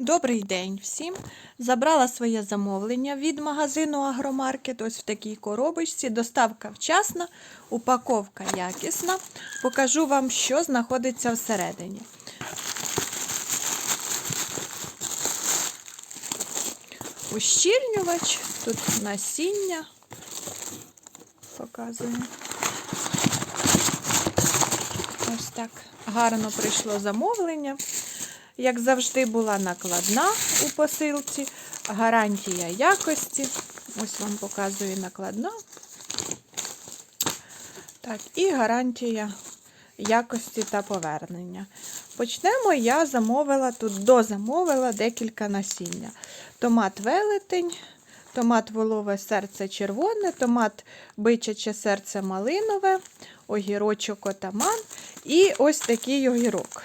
Добрий день всім! Забрала своє замовлення від магазину Агромаркет. Ось в такій коробочці. Доставка вчасна, упаковка якісна. Покажу вам, що знаходиться всередині. Ущільнювач, тут насіння. Показую. Ось так гарно прийшло замовлення. Як завжди, була накладна у посилці, гарантія якості. Ось вам показую накладна. Так, і гарантія якості та повернення. Почнемо, я замовила тут, дозамовила декілька насіння. Томат велетень, томат волове серце червоне, томат бичаче серце малинове, огірочок отаман і ось такий огірок.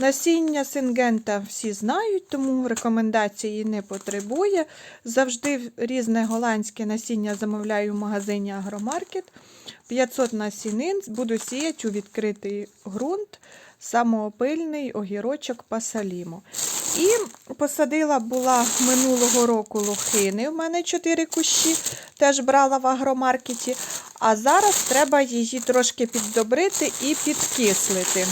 Насіння сингента всі знають, тому рекомендації не потребує. Завжди різне голландське насіння замовляю в магазині Агромаркет. 500 насінин буду сіяти у відкритий ґрунт, самоопильний огірочок пасалімо. І посадила була минулого року лохини. У мене 4 кущі, теж брала в агромаркеті. А зараз треба її трошки піддобрити і підкислити.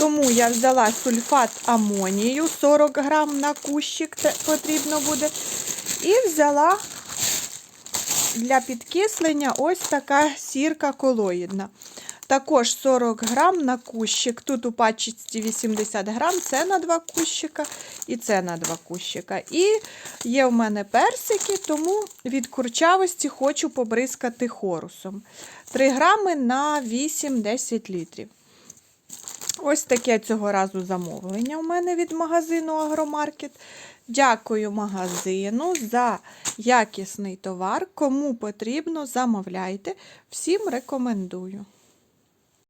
Тому я взяла сульфат амонію 40 грам на кущик потрібно буде. І взяла для підкислення ось така сірка колоїдна. Також 40 грам на кущик. Тут у пачці 80 грам, це на 2 кущика і це на 2 кущика. І є в мене персики, тому від курчавості хочу побризкати хорусом. 3 грами на 8-10 літрів. Ось таке цього разу замовлення у мене від магазину Агромаркет. Дякую магазину за якісний товар. Кому потрібно, замовляйте. Всім рекомендую.